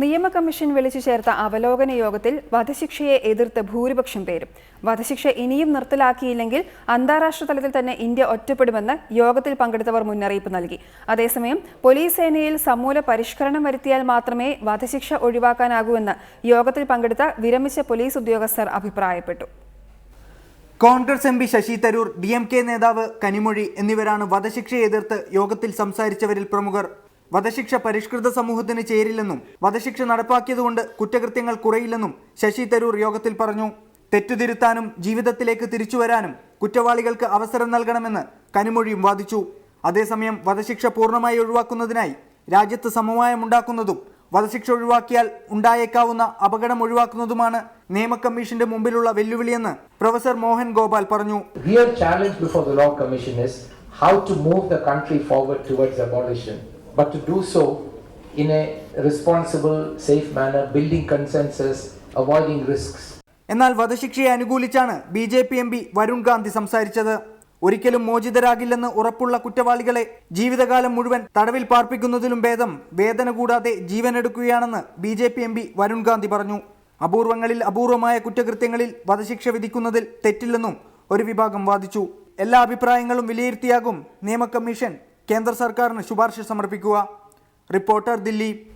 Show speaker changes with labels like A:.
A: നിയമ കമ്മീഷൻ വിളിച്ചു ചേർത്ത അവലോകന യോഗത്തിൽ വധശിക്ഷയെ എതിർത്ത് ഭൂരിപക്ഷം പേരും. വധശിക്ഷ ഇനിയും നിർത്തലാക്കിയില്ലെങ്കിൽ അന്താരാഷ്ട്ര തലത്തിൽ തന്നെ ഇന്ത്യ ഒറ്റപ്പെടുമെന്ന് യോഗത്തിൽ പങ്കെടുത്തവർ മുന്നറിയിപ്പ് നൽകി. അതേസമയം പോലീസ് സേനയിൽ സമൂല പരിഷ്കരണം വരുത്തിയാൽ മാത്രമേ വധശിക്ഷ ഒഴിവാക്കാനാകൂവെന്ന് യോഗത്തിൽ പങ്കെടുത്ത വിരമിച്ച പോലീസ് ഉദ്യോഗസ്ഥർ അഭിപ്രായപ്പെട്ടു.
B: Congress M P Shashi Tharoor D M K നേതാവ് കനിമൊഴി എന്നിവരാണ് വധശിക്ഷയെ എതിർത്ത് യോഗത്തിൽ സംസാരിച്ചവരിൽ പ്രമുഖർ. വധശിക്ഷ പരിഷ്കൃത സമൂഹത്തിന് ചേരില്ലെന്നും വധശിക്ഷ നടപ്പാക്കിയതുകൊണ്ട് കുറ്റകൃത്യങ്ങൾ കുറയില്ലെന്നും ശശി തരൂർ യോഗത്തിൽ പറഞ്ഞു. തെറ്റുതിരുത്താനും ജീവിതത്തിലേക്ക് തിരിച്ചുവരാനും കുറ്റവാളികൾക്ക് അവസരം നൽകണമെന്ന് കനിമൊഴിയും വാദിച്ചു. അതേസമയം വധശിക്ഷ പൂർണമായി ഒഴിവാക്കുന്നതിനായി രാജ്യത്ത് സമവായമുണ്ടാക്കുന്നതും വധശിക്ഷ ഒഴിവാക്കിയാൽ ഉണ്ടായേക്കാവുന്ന അപകടം ഒഴിവാക്കുന്നതുമാണ് നിയമ കമ്മീഷന്റെ മുമ്പിലുള്ള വെല്ലുവിളിയെന്ന് പ്രൊഫസർ മോഹൻ ഗോപാൽ പറഞ്ഞു.
C: How to move the country forward towards abolition, but to do so in a responsible, safe manner, building consensus, avoiding risks.
B: എന്നാൽ വധശിക്ഷയെ അനുകൂലിച്ചാണ് B J P M P Varun Gandhi സംസാരിച്ചത്. ഒരിക്കലും മോചിതരാകില്ലെന്ന് ഉറപ്പുള്ള കുറ്റവാളികളെ ജീവിതകാലം മുഴുവൻ തടവിൽ പാർപ്പിക്കുന്നതിലും ഭേദം വേദന കൂടാതെ ജീവനെടുക്കുകയാണെന്ന് B J P M P Varun Gandhi പറഞ്ഞു. അപൂർവങ്ങളിൽ അപൂർവമായ കുറ്റകൃത്യങ്ങളിൽ വധശിക്ഷ വിധിക്കുന്നതിൽ തെറ്റില്ലെന്നും ഒരു വിഭാഗം വാദിച്ചു. എല്ലാ അഭിപ്രായങ്ങളും വിലയിരുത്തിയാകും നിയമ കമ്മീഷൻ കേന്ദ്ര സർക്കാരിന് ശുപാർശ സമർപ്പിക്കുക. റിപ്പോർട്ടർ ദില്ലി.